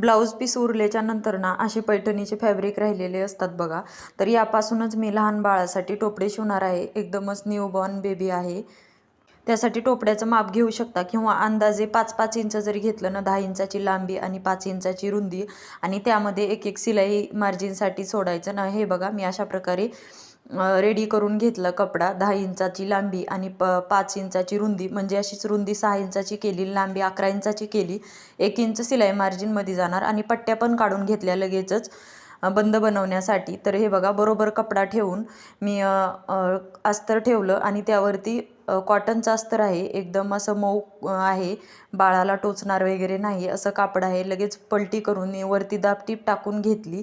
Blouse piece उरल्याच्या नंतर ना असे पैठणीचे फॅब्रिक राहिलेले असतात बघा. तर यापासूनच मी लहान बाळासाठी टोपडे शिवणार आहे. एकदमच न्यूबॉर्न बेबी आहे. त्यासाठी टोपड्याचं माप घेऊ शकता किंवा अंदाजे पाच पाच इंच जरी घेतलं ना दहा इंचाची लांबी आणि पाच इंचाची रुंदी. आणि त्यामध्ये एक एक सिलाई मार्जिनसाठी सोडायचं ना हे बघा मी अशा प्रकारे रेडी करून घेतलं कपडा. दहा इंचाची लांबी आणि प पाच इंचाची रुंदी म्हणजे अशीच रुंदी सहा इंचाची केली लांबी अकरा इंचाची केली. एक इंच सिलाई मार्जिनमध्ये जाणार आणि पट्ट्या पण काढून घेतल्या लगेचच बंद बनवण्यासाठी. तर हे बघा बरोबर कपडा ठेवून मी अस्तर ठेवलं आणि त्यावरती कॉटनचं अस्तर आहे. एकदम असं मऊ आहे. बाळाला टोचणार वगैरे नाही. असं कापड आहे. लगेच पलटी करून मी वरती दाबटीप टाकून घेतली.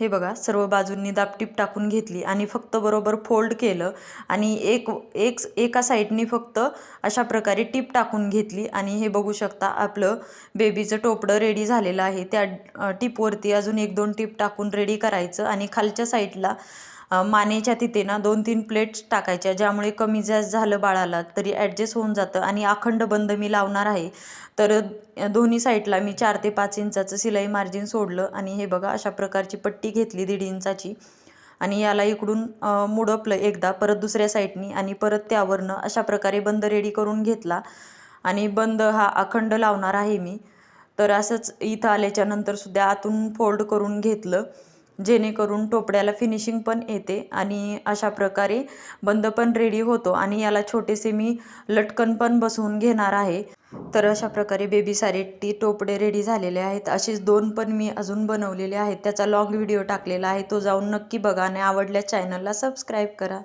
हे बघा सर्व बाजूंनी दापटीप टाकून घेतली आणि फक्त बरोबर फोल्ड केलं आणि एक एक एका साईडनी फक्त अशा प्रकारे टीप टाकून घेतली. आणि हे बघू शकता आपलं बेबीचं टोपडं रेडी झालेलं आहे. त्या टीपवरती अजून एक दोन टीप टाकून रेडी करायचं आणि खालच्या साईडला मानेच्या तिथे ना दोन तीन प्लेट्स टाकायच्या ज्यामुळे कमी जास्त झालं बाळाला तरी ॲडजस्ट होऊन जातं आणि अखंड बंद मी लावणार आहे. तर दोन्ही साईडला मी चार ते पाच इंचाचं सिलाई मार्जिन सोडलं आणि हे बघा अशा प्रकारची पट्टी घेतली दीड इंचाची. आणि याला इकडून मुडपलं एकदा परत दुसऱ्या साईडनी आणि परत त्यावरनं अशा प्रकारे बंद रेडी करून घेतला. आणि बंद हा अखंड लावणार आहे मी. तर असंच इथं आल्याच्यानंतर सुद्धा आतून फोल्ड करून घेतलं. जेणेकरून टोपड्याला फिनिशिंग पण येते आणि अशा प्रकारे बंद पण रेडी होतो आणि याला छोटेसे मी लटकन पण बसवून घेणार आहे. तर अशा प्रकारे बेबी सारेटी टोपडे रेडी झालेले आहेत. अशीच दोन पण मी अजून बनवलेले आहेत. त्याचा लॉंग व्हिडिओ टाकलेला आहे. तो जाऊन नक्की बघा आणि आवडल्या चॅनलला सबस्क्राईब करा.